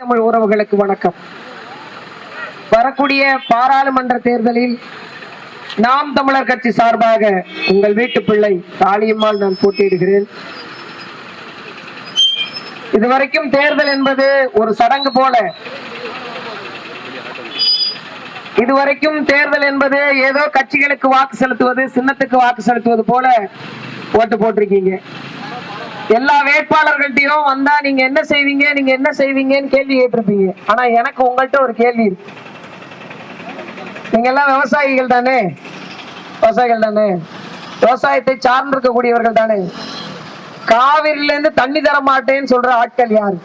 தமிழ் உறவுகளுக்கு வணக்கம். வரக்கூடிய பாராளுமன்ற தேர்தலில் நாம் தமிழர் கட்சி சார்பாக உங்கள் வீட்டு பிள்ளை தாலியம்மாள் நான் போட்டியிடுகிறேன். இதுவரைக்கும் தேர்தல் என்பது ஒரு சடங்கு போல. இதுவரைக்கும் தேர்தல் என்பது ஏதோ கட்சிகளுக்கு வாக்கு செலுத்துவது சின்னத்துக்கு வாக்கு செலுத்துவது போல ஓட்டு போட்டிருக்கீங்க. எல்லா வேட்பாளர்கள்ட்டையும் வந்தா நீங்க என்ன செய்வீங்க? நீங்க என்ன செய்வீங்கன்னு கேள்வி கேட்டிருப்பீங்க. ஆனா எனக்கு உங்கள்கிட்ட ஒரு கேள்வி இருக்கு. நீங்க எல்லாம் விவசாயிகள் தானே? விவசாயிகள் தானே? விவசாயத்தை சார்ந்திருக்கக்கூடியவர்கள் தானே? காவிரில இருந்து தண்ணி தர மாட்டேன்னு சொல்ற ஆட்கள் யாரு?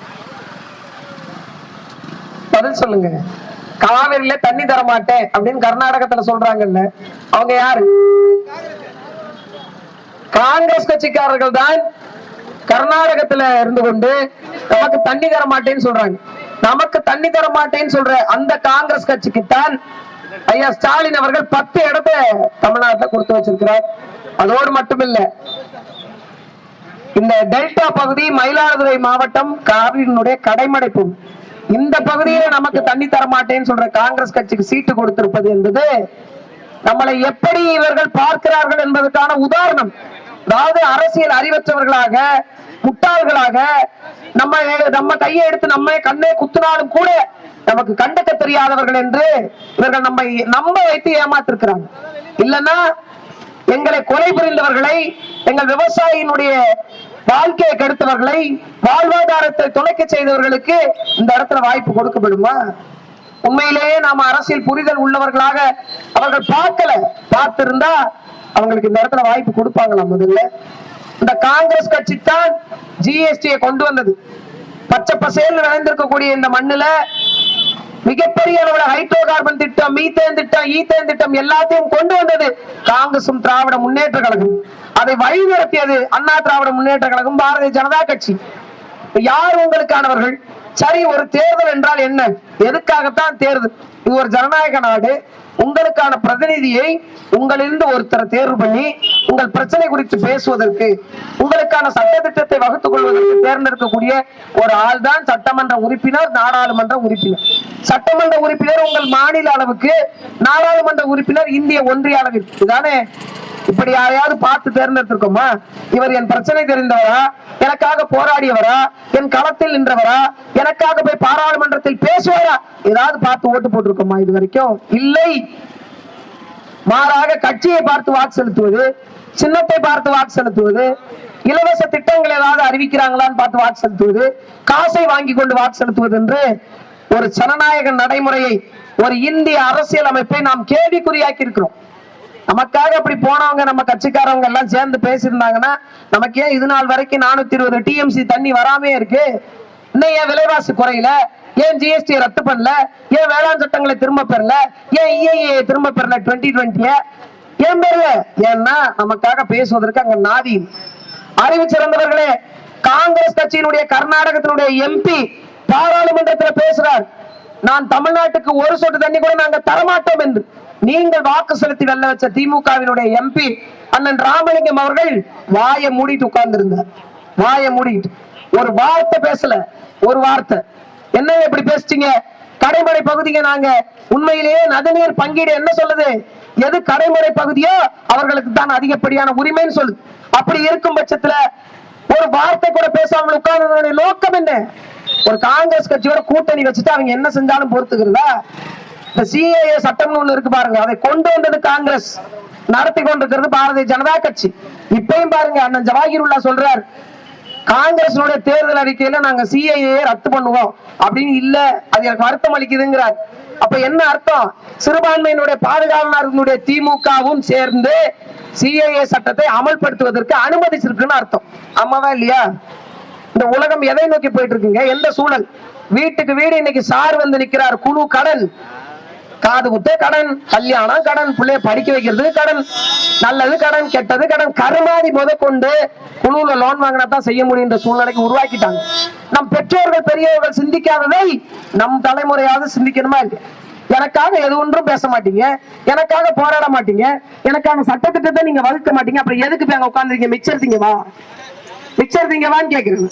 பதில் சொல்லுங்க. காவிரில தண்ணி தர மாட்டேன் அப்படின்னு கர்நாடகத்துல சொல்றாங்கல்ல அவங்க யாரு? காங்கிரஸ் கட்சிக்காரர்கள் தான் கர்நாடகத்துல இருந்து கொண்டு நமக்கு தண்ணி தர மாட்டேன்னு சொல்றாங்க. நமக்கு தண்ணி தர மாட்டேன்னு சொல்ற அந்த காங்கிரஸ் கட்சிக்குத்தான் ஐயா ஸ்டாலின் அவர்கள் பத்து இடத்த தமிழ்நாட்டுல கொடுத்து வச்சிருக்கிறார். அதோடு மட்டுமில்ல இந்த டெல்டா பகுதி மயிலாடுதுறை மாவட்டம் காவிரியினுடைய கடைமடைப்பு. இந்த பகுதியில நமக்கு தண்ணி தர மாட்டேன்னு சொல்ற காங்கிரஸ் கட்சிக்கு சீட்டு கொடுத்திருப்பது என்பது நம்மளை எப்படி இவர்கள் பார்க்கிறார்கள் என்பதற்கான உதாரணம். அதாவது அரசியல் அறிவற்றவர்களாக முட்டாள்களாக நம்ம நம்ம கையை எடுத்து நம்ம கண்ணே குத்துனாலும் கூட நமக்கு கண்டுக்க தெரியாதவர்கள் என்று இவர்கள் நம்மை நம்ப வைத்து ஏமாத்திருக்கிறாங்க. இல்லைன்னா எங்களை கொலை புரிந்தவர்களை எங்கள் விவசாயியினுடைய வாழ்க்கையை கெடுத்தவர்களை வாழ்வாதாரத்தை துளைக்க செய்தவர்களுக்கு இந்த இடத்துல வாய்ப்பு கொடுக்கப்படுமா? உண்மையிலேயே நாம அரசியல் புரிதல் உள்ளவர்களாக அவர்கள் பார்க்கல. பார்த்திருந்தா அவங்களுக்கு இந்த இடத்துல வாய்ப்பு கொடுப்பாங்களா முதல்ல? இந்த காங்கிரஸ் கட்சி தான் ஜிஎஸ்டியை கொண்டு வந்தது. பச்சை பசேல் விளைந்திருக்கக்கூடிய இந்த மண்ணுல மிகப்பெரிய அளவுல ஹைட்ரோ கார்பன் திட்டம் மீத்தேன் திட்டம் ஈத்தேன் திட்டம் எல்லாத்தையும் கொண்டு வந்தது காங்கிரசும் திராவிட முன்னேற்ற கழகம். அதை வழிநடத்தியது அண்ணா திராவிட முன்னேற்ற கழகம் பாரதிய ஜனதா கட்சி. யார் உங்களுக்கானவர்கள்? சரி ஒரு தேர்தல் என்றால் என்ன? எதுக்காகத்தான் தேர்தல்? இது ஒரு ஜனநாயக நாடு. உங்களுக்கான பிரதிநிதியை உங்களிலிருந்து ஒருத்தரை தேர்வு பண்ணி உங்கள் பிரச்சனை குறித்து பேசுவதற்கு உங்களுக்கான சட்ட திட்டத்தை வகுத்துக் கொள்வதற்கு தேர்ந்தெடுக்கக்கூடிய ஒரு ஆள் தான் சட்டமன்ற உறுப்பினர் நாடாளுமன்ற உறுப்பினர். சட்டமன்ற உறுப்பினர் உங்கள் மாநில அளவுக்கு நாடாளுமன்ற உறுப்பினர் இந்திய ஒன்றிய அளவிற்கு. தானே இப்படி யாரையாவது பார்த்து தேர்ந்தெடுத்திருக்கோமா? இவர் என் பிரச்சனை தெரிந்தவரா? எனக்காக போராடியவரா? என் களத்தில் நின்றவரா? எனக்காக போய் பாராளுமன்றத்தில் பேசுவாரா? ஏதாவது பார்த்து ஓட்டு போட்டிருக்கோமா இது வரைக்கும் இல்லை. மாறாக கட்சியை பார்த்து வாக்கு செலுத்துவது சின்னத்தை பார்த்து வாக்கு செலுத்துவது இலவச திட்டங்கள் ஏதாவது அறிவிக்கிறாங்களான்னு பார்த்து வாக்கு செலுத்துவது காசை வாங்கி கொண்டு வாக்கு செலுத்துவது என்று ஒரு ஜனநாயக நடைமுறையை ஒரு இந்திய அரசியல் அமைப்பை நாம் கேள்விக்குறியாக்கி இருக்கிறோம் நமக்காக அப்படி போனவங்க நம்ம கட்சிக்காரவங்க எல்லாம் சேர்ந்து பேசியிருந்தாங்கன்னா நமக்கு ஏன் இது நாள் வரைக்கும் நானூத்தி இருபது டிஎம்சி தண்ணி வராமே இருக்கு? இன்னும் ஏன் விலைவாசி குறையல? ஏன் ஜிஎஸ்டி ரத்து பண்ணல? ஏன் வேளாண் சட்டங்களை திரும்ப பெறல? ஏன் இஐஏ திரும்ப பெறல டுவெண்ட்டி டுவெண்ட்டிய ஏன் பெறல? ஏன்னா நமக்காக பேசுவதற்கு அங்க நாதி. அறிவு சிறந்தவர்களே காங்கிரஸ் கட்சியினுடைய கர்நாடகத்தினுடைய எம்பி பாராளுமன்றத்தில் பேசுறார். நான் தமிழ்நாட்டுக்கு ஒரு சொட்டு தண்ணி கூட நாங்க தரமாட்டோம் என்று. நீங்கள் வாக்கு செலுத்தி வெல்ல வச்ச திமுகவினுடைய எம்பி அண்ணன் ராமலிங்கம் அவர்கள் வாயை மூடிட்டு உட்கார்ந்திருந்தார். வாயை மூடிட்டு. ஒரு வார்த்தை பேசல. ஒரு வார்த்தை. என்ன இப்படி பேசிட்டீங்க? கடைமடை பகுதிங்க நாங்க உண்மையிலேயே நதிநீர் பங்கீடு என்ன சொல்லுது? எது கடைமடை பகுதியோ அவர்களுக்கு தான் அதிகப்படியான உரிமைன்னு சொல்லுது. அப்படி இருக்கும் பட்சத்துல ஒரு வார்த்தை கூட பேசாமல் உட்கார்ந்ததனுடைய நோக்கம் என்ன? ஒரு காங்கிரஸ் கட்சியோட கூட்டணி வச்சுட்டு அவங்க என்ன செஞ்சாலும் பொறுத்துக்கிறதா? இந்த சிஏஏ சட்டம்னு ஒண்ணு இருக்கு பாருங்க. அதை கொண்டு வந்தது காங்கிரஸ். நடத்தி கொண்டிருக்கிறது பாரதிய ஜனதா கட்சி. இப்பயும் பாருங்க அண்ணன் ஜவாஹிருல்லா சொல்றார் காங்கிரஸ் தேர்தல் அறிக்கையில நாங்க சிஐஏ ரத்து பண்ணுவோம். அப்படின்னு இல்ல அது எனக்கு வருத்தம் அளிக்குதுங்கிறார். அப்ப என்ன அர்த்தம்? சிறுபான்மையினுடைய பாதுகாவலர்களுடைய திமுகவும் சேர்ந்து சிஐஏ சட்டத்தை அமல்படுத்துவதற்கு அனுமதிச்சிருக்குன்னு அர்த்தம். ஆமாவா இல்லையா? இந்த உலகம் எதை நோக்கி போயிட்டு இருக்குங்க? எந்த சூழல்? வீட்டுக்கு வீடு இன்னைக்கு சார் வந்து நிக்கிறார் குழு கடன் காது குத்து கடன் கல்யாணம் கடன். பிள்ளைய படிக்க வைக்கிறது கடன். நல்லது கடன் கெட்டது கடன். கருமாதி முத கொண்டு குழுல லோன் வாங்கினா தான் செய்ய முடியுன்ற சூழ்நிலைக்கு உருவாக்கிட்டாங்க. நம் பெற்றோர்கள் பெரியவர்கள் சிந்திக்காததை நம் தலைமுறையாவது சிந்திக்கணுமா இருக்கு? எனக்காக எது ஒன்றும் பேச மாட்டீங்க. எனக்காக போராட மாட்டீங்க. எனக்கான சட்டத்திட்டத்தை நீங்க வகுக்க மாட்டீங்க. அப்புறம் எதுக்கு போய் அங்க உட்காந்துருக்கீங்க மிச்சர் திங்கவா மிச்சர் திங்கவான்னு கேக்குறது.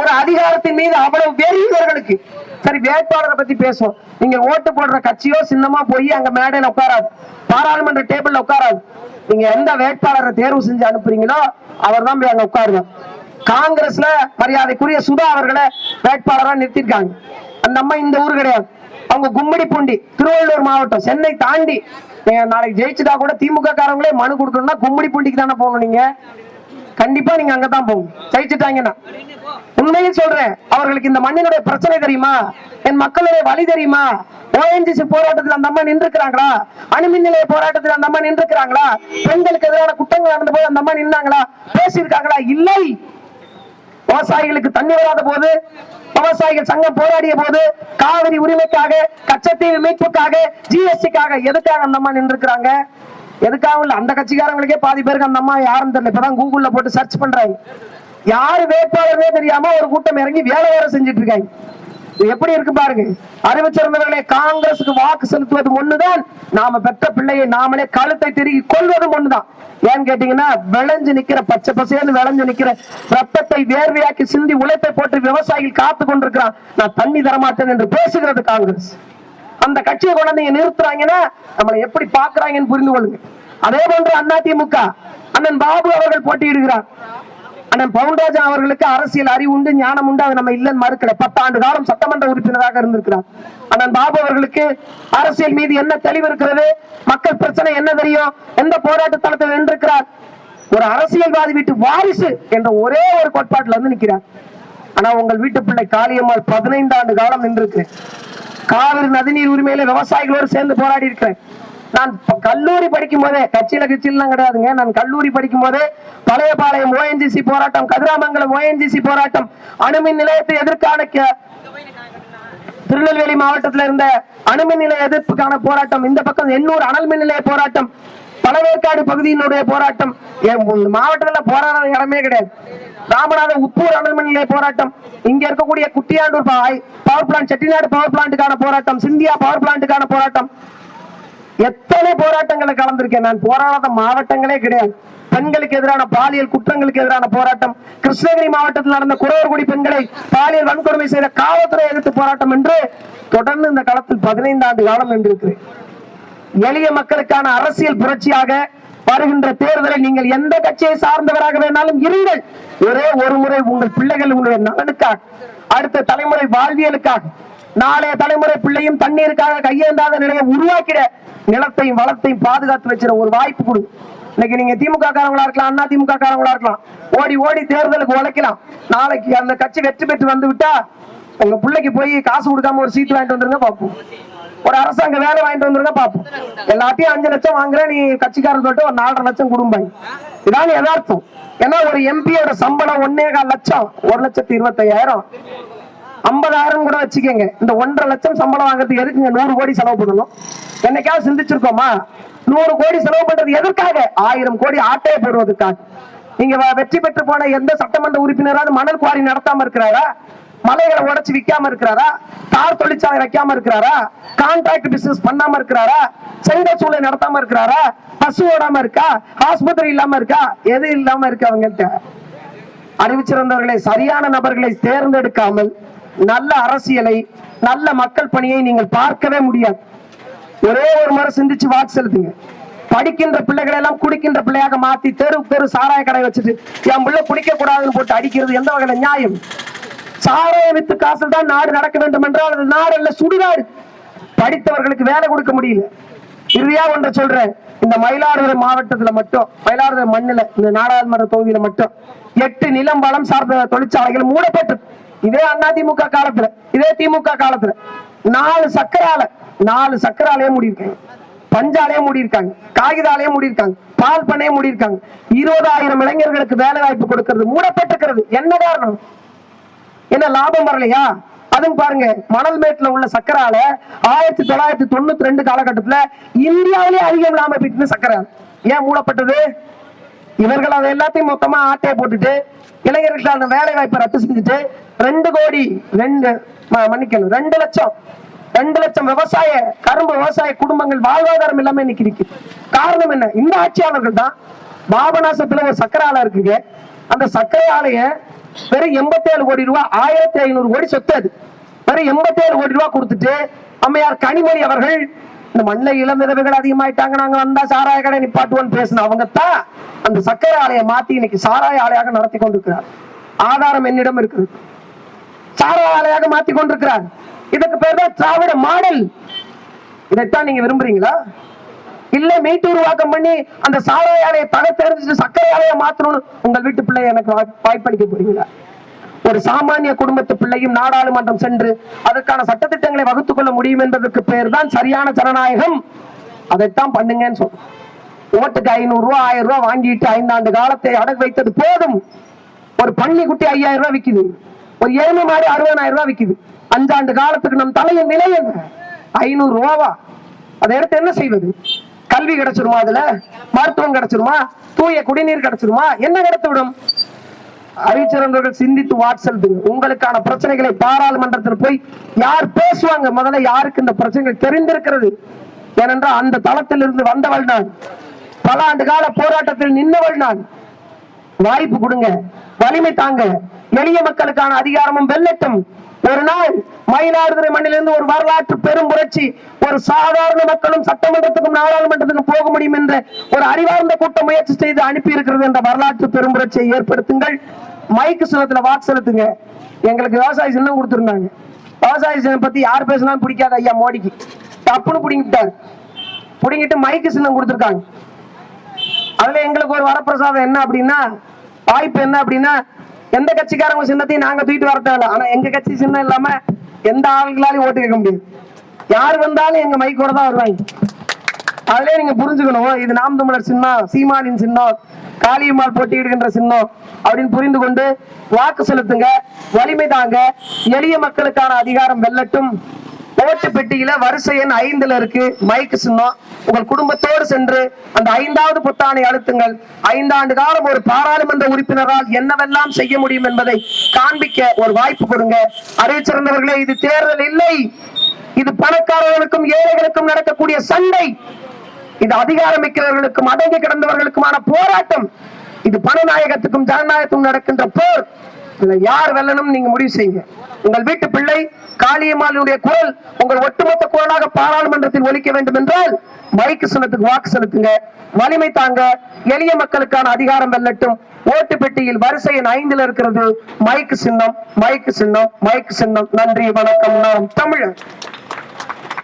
ஒரு அதிகாரத்தின் மீது அவ்வளவு வெறி இவர்களுக்கு சரி வேட்பாளரை பத்தி பேசுவோம். நீங்க ஓட்டு போடுற கட்சியோ சின்னமா போய் அங்க மேடையில உட்காராது. பாராளுமன்ற டேபிள்ல உட்காராது. நீங்க எந்த வேட்பாளரை தேர்வு செஞ்சு அனுப்புறீங்களோ அவர் தான் போய் அங்க உட்காருங்க. காங்கிரஸ்ல மரியாதைக்குரிய சுதா அவர்களை வேட்பாளரா நிறுத்திருக்காங்க. அந்த அம்மா இந்த ஊர் கிடையாது. அவங்க கும்மிடி பூண்டி திருவள்ளூர் மாவட்டம் சென்னை தாண்டி. நீங்க நாளைக்கு ஜெயிச்சுட்டா கூட திமுக காரங்களே மனு கொடுக்கணும்னா கும்மிடி பூண்டிக்கு தானே போகணும் நீங்க. கண்டிப்பா நீங்க அங்கதான் போகணும். ஜெயிச்சுட்டாங்கன்னா. உண்மையில் சொல்றேன். அவர்களுக்கு இந்த மண்ணினுடைய பிரச்சனை தெரியுமா? என் மக்களுடைய வழி தெரியுமா? ஓஎன்ஜிசி போராட்டத்தில் அந்த அம்மா நின்றுக்கிறாங்களா அணுமின் நிலைய போராட்டத்தில் அந்த அம்மா நின்றுக்கிறாங்களா பெண்களுக்கு எதிரான குற்றங்கள் நடந்த போது அந்த அம்மா நின்னாங்களா? பேசியிருக்காங்களா? இல்லை. விவசாயிகளுக்கு தண்ணி வராத போது விவசாயிகள் சங்கம் போராடிய போது காவிரி உரிமைக்காக கச்சத்தீவு மீட்புக்காக ஜிஎஸ்டிக்காக எதுக்காக அந்த அம்மா நின்றுக்கிறாங்க எதுக்காக இல்ல அந்த கட்சிக்காரங்களுக்கே பாதி பேருக்கு அந்த அம்மா யாரும் தெரியல. இப்பதான் கூகுள்ல போட்டு சர்ச் பண்றாங்க. யாரு வேட்பாளர்னே தெரியாம ஒரு கூட்டம் இறங்கி வேலை வேற செஞ்சுட்டு இருக்காங்க எப்படி இருக்கு பாருங்க. அறிவிச்சிருந்தவர்களே காங்கிரசுக்கு வாக்கு செலுத்துவது ஒண்ணுதான். நாம பெற்ற பிள்ளையை நாமளே கழுத்தை திருகி கொள்வதும் ஒண்ணுதான். ஏன்னு கேட்டீங்கன்னா விளைஞ்சு நிக்கிற பச்சை பசேன்னு விளைஞ்சு நிக்கிற ரத்தத்தை வேர்வையாக்கி சிந்தி உழைப்பை போட்டு விவசாயிகள் காத்து கொண்டிருக்கிறான். நான் தண்ணி தரமாட்டேன் என்று பேசுகிறது காங்கிரஸ். அந்த கட்சியை கொண்டாந்து நீங்க நிறுத்துறாங்கன்னா நம்மளை எப்படி பாக்குறாங்கன்னு புரிந்து கொள்ளுங்க. அதே போன்று அதிமுக அண்ணன் பாபு அவர்கள் போட்டியிடுகிறார். அண்ணன் பவுன்ராஜன் அவர்களுக்கு அரசியல் அறிவு உண்டு ஞானம் உண்டு. அது நம்ம இல்லைன்னு மறுக்கல. பத்தாண்டு காலம் சட்டமன்ற உறுப்பினராக இருந்திருக்கிறார். அண்ணன் பாபு அவர்களுக்கு அரசியல் மீது என்ன தெளிவு இருக்கிறது? மக்கள் பிரச்சனை என்ன தெரியும்? எந்த போராட்ட தளத்தில் நின்றிருக்கிறார்? ஒரு அரசியல்வாதி வீட்டு வாரிசு என்ற ஒரே ஒரு கோட்பாட்டில் வந்து நிற்கிறார். ஆனா உங்கள் வீட்டு பிள்ளை காளியம்மாள் பதினைந்து ஆண்டு காலம் நின்றிருக்கு காவிரி நதிநீர் உரிமையில விவசாயிகளோடு சேர்ந்து போராடி இருக்கிறேன். நான் கல்லூரி படிக்கும் போதே கட்சியில கட்சியிலாம் கிடையாதுங்க. நான் கல்லூரி படிக்கும் போதே பழையபாளையம் ஓஎன்ஜிசி போராட்டம் கதிராமங்கலம் ஓஎன்ஜிசி போராட்டம் அணுமின் நிலையத்தை எதிர்க்கான திருநெல்வேலி மாவட்டத்தில் இருந்த அணுமின் நிலைய எதிர்ப்புக்கான போராட்டம் இந்த பக்கம் எண்ணூர் அனல் மின் நிலைய போராட்டம் பழவேற்காடு பகுதியினுடைய போராட்டம். என் மாவட்டத்துல போராடாத இடமே கிடையாது. ராமநாதன் உப்பூர் அனல் மின் நிலைய போராட்டம் இங்க இருக்கக்கூடிய Kuttiyandur power plant Chettinad power பிளான்ட்டுக்கான போராட்டம் சிந்தியா பவர் பிளான்ட்டுக்கான போராட்டம். எத்தனை போராட்டங்களை கலந்திருக்கேன் நான்? போராடாத மாவட்டங்களே கிடையாது. பெண்களுக்கு எதிரான பாலியல் குற்றங்களுக்கு எதிரான போராட்டம். கிருஷ்ணகிரி மாவட்டத்தில் நடந்த குறவர்குடி பெண்களை பாலியல் வன்கொடுமை செய்த காவல்துறை எதிர்த்து போராட்டம் என்று தொடர்ந்து இந்த களத்தில் பதினைந்து ஆண்டு காலம் நின்றிருக்கிறேன். எளிய மக்களுக்கான அரசியல் புரட்சியாக வருகின்ற தேர்தலை நீங்கள் எந்த கட்சியை சார்ந்தவராக வேணாலும் இருங்கள். ஒரே ஒரு முறை உங்கள் பிள்ளைகள் உங்களுடைய நலனுக்காக அடுத்த தலைமுறை வாழ்வியலுக்காக நாளைய தலைமுறை பிள்ளையும் தண்ணீருக்காக கையேந்தாத நிலையை உருவாக்கிட நிலத்தையும் வளத்தையும் பாதுகாத்து வச்சிட ஒரு வாய்ப்பு கொடு. இன்னைக்கு நீங்க திமுக காரங்களா இருக்கலாம் அண்ணா திமுக காரங்களா இருக்கலாம். ஓடி ஓடி தேர்தலுக்கு உழைக்கலாம். நாளைக்கு அந்த கட்சி வெற்றி பெற்று வந்து விட்டா உங்க பிள்ளைக்கு போய் காசு கொடுக்காம ஒரு சீட் வாங்கிட்டு வந்துருங்க பார்ப்போம் ஒரு அரசாங்க வேலை வாங்கிட்டு வந்துருங்க பாப்போம். எல்லாத்தையும் அஞ்சு லட்சம் வாங்குறேன் நீ கட்சிக்காரன் சொல்லிட்டு ஒரு நாலரை லட்சம் குடும்பம் இதான் யதார்த்தம். ஏன்னா ஒரு எம்பியோட சம்பளம் ஒன்னே கால் லட்சம் ஒரு லட்சத்தி இருபத்தையாயிரம். ஐம்பதாயிரம் கூட வச்சுக்கோங்க. இந்த ஒன்றரை லட்சம் சம்பளம் வாங்குறதுக்கு எதுக்குங்க நூறு கோடி செலவு பண்ணணும்? என்னைக்காவது சிந்திச்சிருக்கோமா? நூறு கோடி செலவு பண்றது எதற்காக? ஆயிரம் கோடி ஆட்டையை போடுவதற்காக. நீங்க வெற்றி பெற்று போன எந்த சட்டமன்ற உறுப்பினராவது மணல் குவாரி நடத்தாம இருக்கிறாரா? மலைகளை உடைச்சு விற்காம இருக்கிறாரா? தார் தொழிற்சாலை வைக்காம இருக்கிறாரா? கான்ட்ராக்ட் பிசினஸ் பண்ணாம இருக்கிறாரா? செங்க சூளை நடத்தாம இருக்கிறாரா? பசு ஓடாம இருக்கா? ஆஸ்பத்திரி இல்லாம இருக்கா? எது இல்லாம இருக்கு அவங்கள்ட்ட? அறிவிச்சிருந்தவர்களை சரியான நபர்களை தேர்ந்தெடுக்காமல் நல்ல அரசியலை நல்ல மக்கள் பணியை நீங்கள் பார்க்கவே முடியாது. ஒரே ஒரு முறை சிந்திச்சு வாக்கு செலுத்துங்க. படிக்கின்ற பிள்ளைகளை எல்லாம் குடிக்கின்ற பிள்ளையாக மாத்தி தெரு தெரு சாராய கடை வச்சுட்டு என் பிள்ளை குடிக்க கூடாதுன்னு போட்டு அடிக்கிறது எந்த வகையில நியாயம்? சாராய வித்து காசில் தான் நாடு நடக்க வேண்டும் என்றால் அது நாடு அல்ல சுடுகாடு. படித்தவர்களுக்கு வேலை கொடுக்க முடியல. இறுதியா ஒன்றை சொல்றேன். இந்த மயிலாடுதுறை மாவட்டத்துல மட்டும் மயிலாடுதுறை மண்ணுல இந்த நாடாளுமன்ற தொகுதியில மட்டும் எட்டு நிலம் வளம் சார்ந்த தொழிற்சாலைகள் மூடப்பட்டு இதே அதிமுக காலத்துல இதே திமுக காலத்துல. நாலு சக்கரால நாலு சக்கராலே முடியிருக்காங்க. பஞ்சாலே மூடியிருக்காங்க. காகிதாலே மூடியிருக்காங்க. பால் பண்ணையே மூடியிருக்காங்க. இருபதாயிரம் இளைஞர்களுக்கு வேலை வாய்ப்பு கொடுக்கறது மூடப்பட்டிருக்கிறது. என்ன காரணம்? என்ன லாபம் வரலையா? அதுவும் பாருங்க மணல் மேட்டுல உள்ள சக்கரால ஆயிரத்தி தொள்ளாயிரத்தி தொண்ணூத்தி ரெண்டு காலகட்டத்துல இந்தியாவிலே அதிகம் லாபம் போயிட்டு சக்கரை ஏன் மூடப்பட்டது? இவர்கள் அதை எல்லாத்தையும் மொத்தமா ஆட்டையை போட்டுட்டு இளைஞர்களுக்கான அந்த வேலை வாய்ப்பை ரத்து செஞ்சுட்டு ரெண்டு கோடி ரெண்டு மன்னிக்கணும். ரெண்டு லட்சம். ரெண்டு லட்சம் விவசாய கரும்பு விவசாய குடும்பங்கள் வாழ்வாதாரம் இல்லாம இன்னைக்கு இருக்கு. காரணம் என்ன? இந்த ஆட்சியாளர்கள் தான் பாபநாசத்துல ஒரு சக்கரை ஆலை இருக்குங்க. அந்த சர்க்கரை ஆலைய வெறும் எண்பத்தி ஏழு கோடி ரூபாய் ஆயிரத்தி ஐநூறு கோடி சொத்து அது. வெறும் எண்பத்தேழு கோடி ரூபாய் கொடுத்துட்டு அம்மையார் கனிமொழி அவர்கள் இந்த மண்ணில இளம் விதவைகள் அதிகமாயிட்டாங்க. நாங்க வந்தா சாராய கடை நிப்பாட்டுவோன்னு பேசின அவங்க தான் அந்த சக்கரை ஆலையை மாத்தி இன்னைக்கு சாராய ஆலையாக நடத்தி கொண்டிருக்கிறார். ஆதாரம் என்னிடம் இருக்கிறது சாராய ஆலையாக மாத்தி கொண்டிருக்கிறார். இதுக்கு பேர் தான் திராவிட மாடல். இதைத்தான் நீங்க விரும்புறீங்களா? இல்ல மீட்டு உருவாக்கம் பண்ணி அந்த சாராய ஆலையை தகத்தெறிஞ்சிட்டு சக்கரை ஆலையை மாத்தணும்னு உங்கள் வீட்டு பிள்ளை எனக்கு வாய்ப்பளிக்க போறீங்களா? ஒரு சாமானிய குடும்பத்து பிள்ளையும் நாடாளுமன்றம் சென்று அதற்கான சட்டத்திட்டங்களை வகுத்துக் கொள்ள முடியும் என்பதற்கு பேர் தான் சரியான ஜனநாயகம். அதைத்தான் பண்ணுங்கன்னு சொல்றோம் ஓட்டுக்கு ஐநூறு ரூபாய் ஆயிரம் ரூபாய் வாங்கிட்டு ஐந்தாண்டு காலத்தை அடகு வைத்தது போதும். ஒரு பள்ளி குட்டி ஐயாயிரம் ரூபாய் விக்குது. ஒரு ஏழு மாதிரி அறுபதாயிரம் ரூபாய் விக்குது. அஞ்சாண்டு காலத்துக்கு நம் தலையின் நிலை என்ன? ஐநூறு ரூபாவா? அதை எடுத்து என்ன செய்வது? கல்வி கிடைச்சிருமா அதுல? மருத்துவம் கிடைச்சிருமா? தூய குடிநீர் கிடைச்சிருமா? என்ன கிடைத்து விடும் அறிவிச்சிருந்தவர்கள் சிந்தித்து வாட்செலுத்துங்க உங்களுக்கான பிரச்சனைகளை பாராளுமன்றத்தில் போய் யார் பேசுவாங்க? முதல்ல யாருக்கு இந்த பிரச்சனைகள் தெரிந்திருக்கிறது? ஏனென்றால் அந்த தளத்தில் இருந்து வந்தவள் நான். பல ஆண்டு கால போராட்டத்தில் நின்றவள் நான். வாய்ப்பு கொடுங்க. வலிமை தாங்க. எளிய மக்களுக்கான அதிகாரமும் வெள்ளட்டும். ஒரு நாள் மயிலாடுதுறை மண்ணிலிருந்து ஒரு வரலாற்று பெரும் புரட்சி ஒரு சாதாரண மக்களும் சட்டமன்றத்துக்கும் நாடாளுமன்றத்துக்கும் போக முடியும் என்ற ஒரு அறிவார்ந்த கூட்டம் முயற்சி செய்து அனுப்பி இருக்கிறது என்ற வரலாற்று பெரும்புரட்சியை ஏற்படுத்துங்கள். மைக்கு சின்னத்துல வாக்கு செலுத்துங்க. எங்களுக்கு விவசாய சின்னம் கொடுத்திருந்தாங்க. விவசாய சின்னம் பத்தி யார் பேசினாலும் பிடிக்காத ஐயா மோடிக்கு. தப்புன்னு பிடிங்கிட்டாரு. பிடிங்கிட்டு மைக்கு சின்னம் கொடுத்துருக்காங்க. அதுல எங்களுக்கு ஒரு வரப்பிரசாதம் என்ன அப்படின்னா வாய்ப்பு என்ன அப்படின்னா எந்த கட்சிக்காரங்க சின்னத்தையும் நாங்க தூக்கிட்டு வரத்தேன் ஆனா எங்க கட்சி சின்னம் இல்லாம எந்த ஆளுங்களாலையும் ஓட்டு கேட்க முடியும் யார் வந்தாலும் எங்க மைக்கோட தான் வருவாங்க. அதுலயே நீங்க புரிஞ்சுக்கணும். இது நாம் தமிழர் சின்னம் சீமானின் சின்னம் காளியம்மாள் போட்டியிடுகின்ற சின்னம் அப்படின்னு புரிந்து கொண்டு வாக்கு செலுத்துங்க வலிமை தாங்க எளிய மக்களுக்கான அதிகாரம் வெல்லட்டும். ஓட்டு பெட்டியில வரிசை எண் ஐந்துல இருக்கு மைக்கு சின்னம். உங்கள் குடும்பத்தோடு சென்று அந்த ஐந்தாவது புத்தாணை அழுத்துங்கள். ஐந்தாண்டு காலம் ஒரு பாராளுமன்ற உறுப்பினரால் என்னவெல்லாம் செய்ய முடியும் என்பதை காண்பிக்க ஒரு வாய்ப்பு கொடுங்க. அறிவிச்சிருந்தவர்களே இது தேர்தல் இல்லை. இது பணக்காரர்களுக்கும் ஏழைகளுக்கும் நடக்கக்கூடிய சண்டை. இது அதிகாரமிக்கிறவர்களுக்கும் அடங்கி கிடந்தவர்களுக்குமான போராட்டம். இது பணநாயகத்துக்கும் ஜனநாயகத்துக்கும் நடக்கின்ற போர். இதுல யார் வெல்லணும் நீங்க முடிவு செய்யுங்க. உங்கள் வீட்டு பிள்ளை காளியம்மாளுடைய குரல் உங்கள் ஒட்டுமொத்த குரலாக பாராளுமன்றத்தில் ஒழிக்க வேண்டும் என்றால் மைக்கு சின்னத்துக்கு வாக்கு செலுத்துங்க. வலிமை தாங்க. எளிய மக்களுக்கான அதிகாரம் வெல்லட்டும். ஓட்டு பெட்டியில் வரிசை எண் ஐந்துல இருக்கிறது. மைக்கு சின்னம் மைக்கு சின்னம் மைக்கு சின்னம். நன்றி வணக்கம். நாம் தமிழர்.